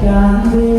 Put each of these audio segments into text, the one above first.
Jangan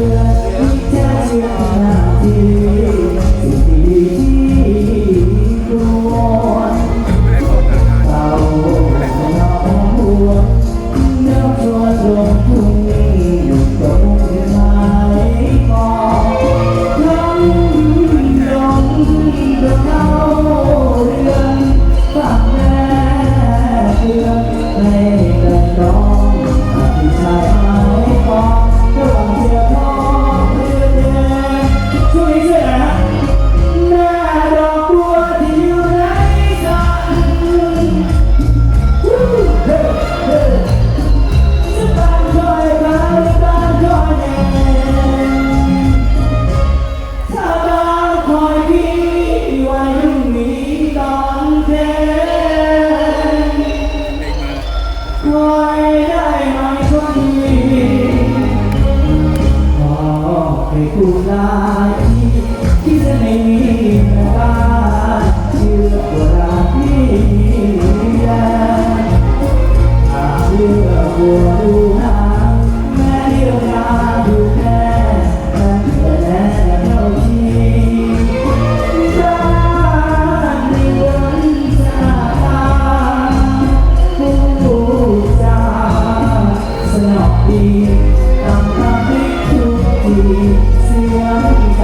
เสียงใจ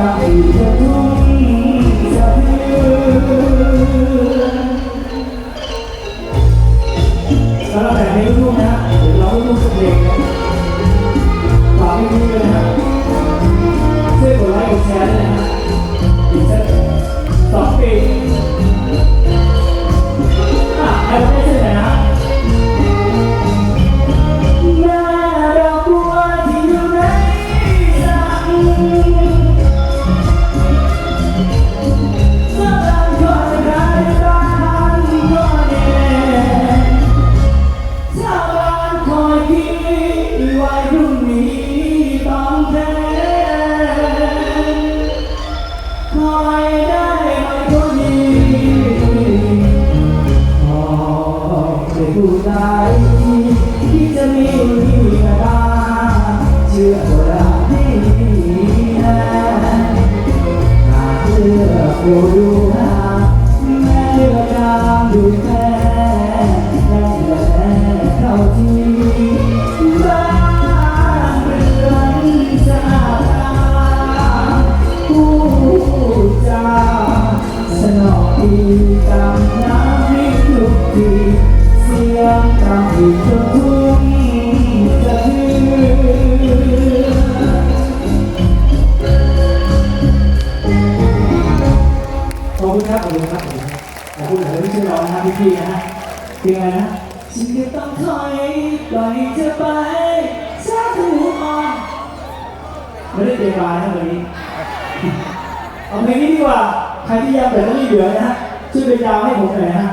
จะรุ่งสะเทือนสำหรับแบบนี้ลูกๆนะฮะเดี๋ยวเราลูกๆสักเพลงนะฝากพี่ๆด้วยนะ พี่ไว้พรุ่งนี้ต้องแทนคอยได้ไหมคนดีขอให้ผู้ใดที่จะมีที่กระดาเชื่อว่ารักที่แน่หากเลือโบดูหาแนอดีตามน้ำริทุกทีเสียงกำอีกจนทุ่งสะเทือนขอบคุณครับขอบคุณครับขอบคุณครับที่ช่วยเรานะฮะพี่ๆนะฮะเพลงอะไรนะฉันก็ต้องคอยปล่อยเธอไปสักหัวอ่อนไม่ได้เตรียมมานะวันนี้เอาเพลงนี้ดีกว่า ใครที่ยังแต่ต้องมีเหลือนะฮะช่วยไปยาวให้ผมหน่อยนะฮะ